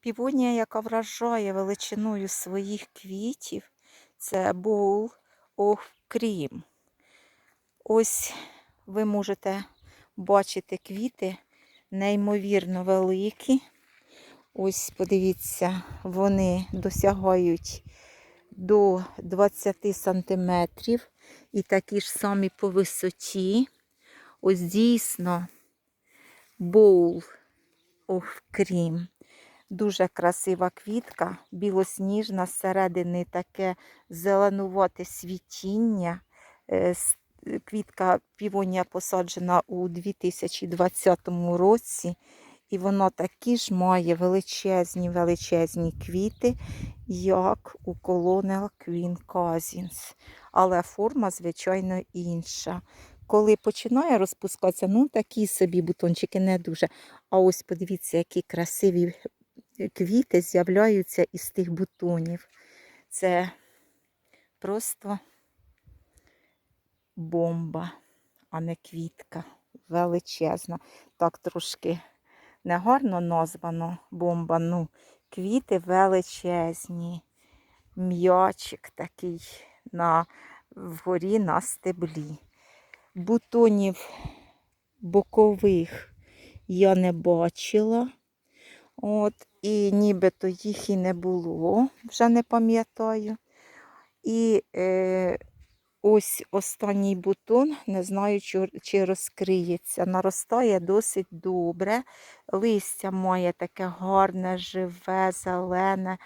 Півонія, яка вражає величиною своїх квітів, це Bowl of Cream. Ось ви можете бачити квіти неймовірно великі. Ось подивіться, вони досягають до 20 сантиметрів і такі ж самі по висоті. Ось дійсно боул of cream. Дуже красива квітка, білосніжна, зсередини таке зеленувате світіння. Е, Квітка півонія посаджена у 2020 році. І вона такі ж має величезні величезні квіти, як у Colonial Queen Cousins. Але форма, звичайно, інша. Коли починає розпускатися, ну такі собі бутончики не дуже. А ось подивіться, які красиві квіти з'являються із тих бутонів. Це просто бомба, а не квітка. Величезна. Так трошки негарно названо бомба. Ну, квіти величезні. М'ячик такий на вгорі на стеблі. Бутонів бокових я не бачила. От, і нібито їх і не було, вже не пам'ятаю. І е, ось останній бутон, не знаю, чи, розкриється. Наростає досить добре. Листя має таке гарне, живе, зелене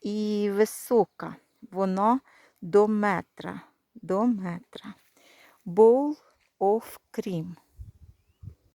і висока. Воно до метра. До метра. Bowl of cream.